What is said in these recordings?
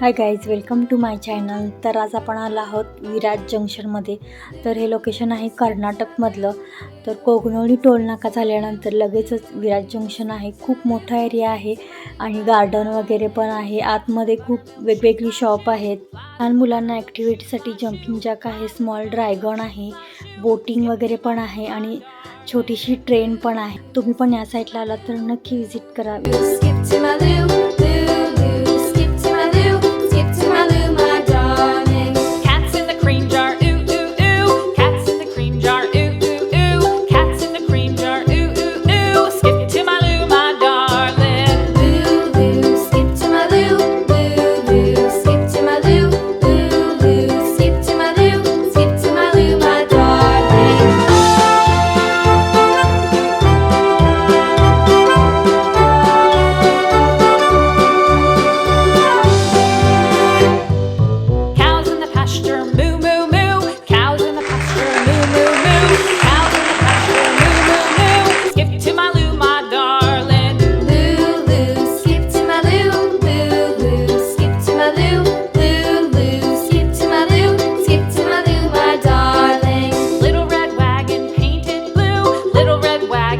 Hi guys welcome to my channel तर आज आपण आला आहोत विराट जंक्शनमध्ये. तर हे लोकेशन आहे कर्नाटकमधलं. तर कोगनोळी टोलनाका झाल्यानंतर लगेचच विराट जंक्शन आहे. खूप मोठा एरिया आहे आणि गार्डन वगैरे पण आहे. आतमध्ये खूप वेगवेगळी शॉप आहेत. लहान मुलांना ॲक्टिव्हिटीसाठी जम्पिंग जॅक आहे स्मॉल ड्रायगन आहे बोटिंग वगैरे पण आहे आणि छोटीशी ट्रेन पण आहे. तुम्ही पण या साईडला आलात तर नक्की व्हिजिट करा.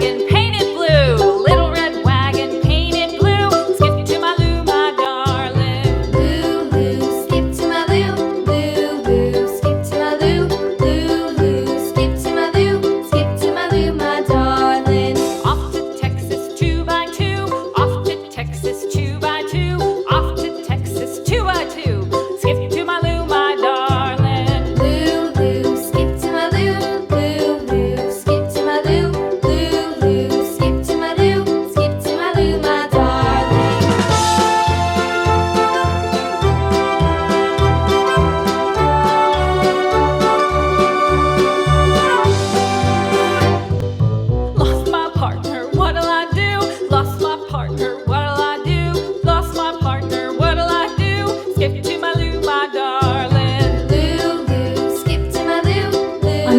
dragon pants.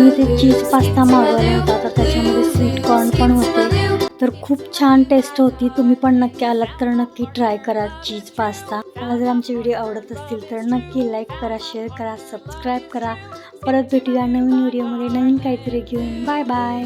आणि ते चीज पास्ता मागवला होता. तर त्याच्यामध्ये स्वीट कॉर्न पण होते. तर खूप छान टेस्ट होती. तुम्ही पण नक्की आलात तर नक्की ट्राय करा चीज पास्ता. मला जर आमचे व्हिडिओ आवडत असतील तर नक्की लाईक करा शेअर करा सबस्क्राईब करा. परत भेटूया नवीन व्हिडिओमध्ये नवीन काहीतरी घेऊन. Bye bye